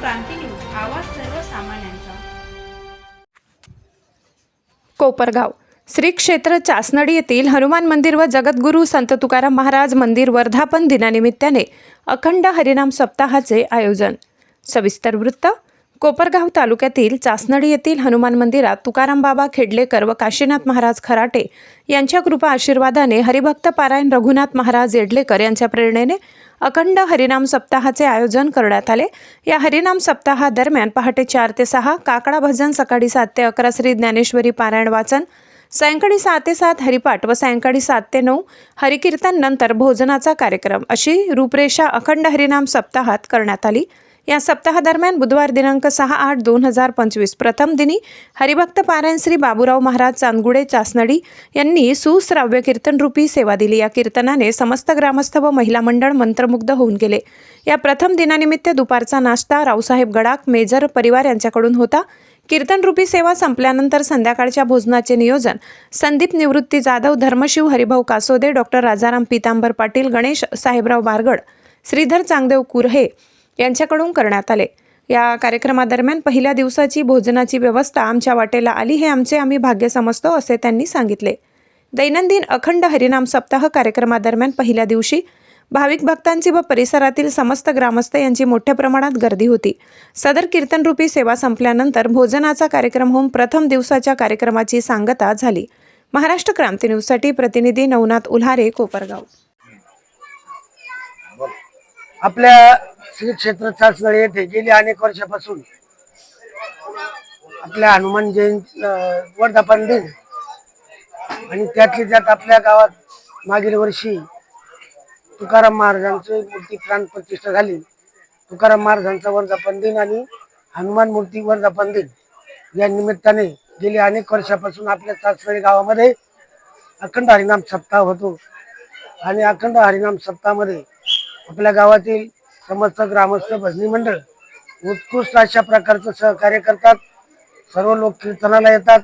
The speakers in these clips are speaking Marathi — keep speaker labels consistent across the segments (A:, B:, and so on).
A: क्रांती न्यूज आवाज सर्वसामान्यांचा.
B: कोपरगाव. श्री क्षेत्र चासनडी येथील हनुमान मंदिर व जगद्गुरू संत तुकाराम महाराज मंदिर वर्धापन दिनानिमित्ताने अखंड हरिनाम सप्ताहाचे आयोजन. सविस्तर वृत्त कोपरगाव तालुक्यातील चासनडी येथील हनुमान मंदिरात तुकाराम बाबा खेडलेकर व काशीनाथ महाराज खराटे यांच्या कृपा आशीर्वादाने हरिभक्त पारायण रघुनाथ महाराज येडलेकर यांच्या प्रेरणेने अखंड हरिनाम सप्ताहाचे आयोजन करण्यात आले. या हरिनाम सप्ताहादरम्यान पहाटे चार ते सहा काकडा भजन सकाळी सात ते अकरा श्री ज्ञानेश्वरी पारायण वाचन सायंकाळी सहा ते सात हरिपाठ व सायंकाळी सात ते नऊ हरिकीर्तन नंतर भोजनाचा कार्यक्रम अशी रूपरेषा अखंड हरिनाम सप्ताहात करण्यात आली. या सप्ताहादरम्यान बुधवार दिनांक सहा आठ दोन हजार पंचवीस प्रथम दिनी हरिभक्त पारायण श्री बाबूराव महाराज चांदगुडे चासनडी यांनी सुश्राव्य कीर्तनरूपी सेवा दिली. या कीर्तनाने समस्त ग्रामस्थ व महिला मंडळ मंत्रमुग्ध होऊन गेले. या प्रथम दिनानिमित्त दुपारचा नाश्ता रावसाहेब गडाख मेजर परिवार यांच्याकडून होता. कीर्तनरूपी सेवा संपल्यानंतर संध्याकाळच्या भोजनाचे नियोजन संदीप निवृत्ती जाधव धर्मशिव हरिभाऊ कासोदे डॉक्टर राजाराम पितांबर पाटील गणेश साहेबराव बारगड श्रीधर चांगदेव कुरहे यांच्याकडून करण्यात आले. या कार्यक्रमादरम्यान पहिल्या दिवसाची भोजनाची व्यवस्था आमच्या वाटेला आली हे आमचे आम्ही भाग्य समजतो असे त्यांनी सांगितले. दैनंदिन अखंड हरिनाम सप्ताह कार्यक्रमादरम्यान पहिल्या दिवशी भाविक भक्तांची व परिसरातील समस्त ग्रामस्थ यांची मोठ्या प्रमाणात गर्दी होती. सदर कीर्तनरूपी सेवा संपल्यानंतर भोजनाचा कार्यक्रम होऊन प्रथम दिवसाच्या कार्यक्रमाची सांगता झाली. महाराष्ट्र क्रांती न्यूजसाठी प्रतिनिधी नवनाथ उल्हारे कोपरगाव.
C: आपल्या श्री क्षेत्र चाचणी येथे गेली अनेक वर्षापासून. आपल्या हनुमान जयंती वर्धापन दिन आणि त्यातली त्यात आपल्या गावात मागील वर्षी तुकाराम महाराजांची मूर्ती प्राण प्रतिष्ठा झाली. तुकाराम महाराजांचा वर्धापन दिन आणि हनुमान मूर्ती वर्धापन दिन या निमित्ताने गेली अनेक वर्षापासून आपल्या चाचणी गावामध्ये अखंड हरिनाम सप्ताह होतो. आणि अखंड हरिनाम सप्ताहामध्ये आपल्या गावातील समस्त ग्रामस्थ भजनी मंडळ उत्कृष्ट अशा प्रकारचं सहकार्य करतात. सर्व लोक कीर्तनाला येतात.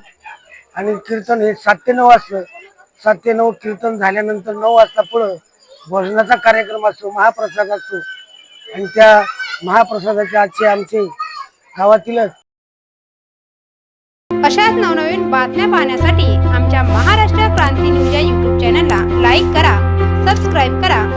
C: आणि कीर्तन हे सात ते नऊ असतं. सात ते नऊ कीर्तन झाल्यानंतर नऊ वाजता पुढं भोजनाचा कार्यक्रम असतो महाप्रसाद असतो. आणि त्या महाप्रसादाचे आजचे आमचे गावातीलच
A: अशाच नवनवीन बातम्या पाहण्यासाठी आमच्या महाराष्ट्र क्रांती न्यूज या यूट्यूब चॅनलला लाईक करा सबस्क्राईब करा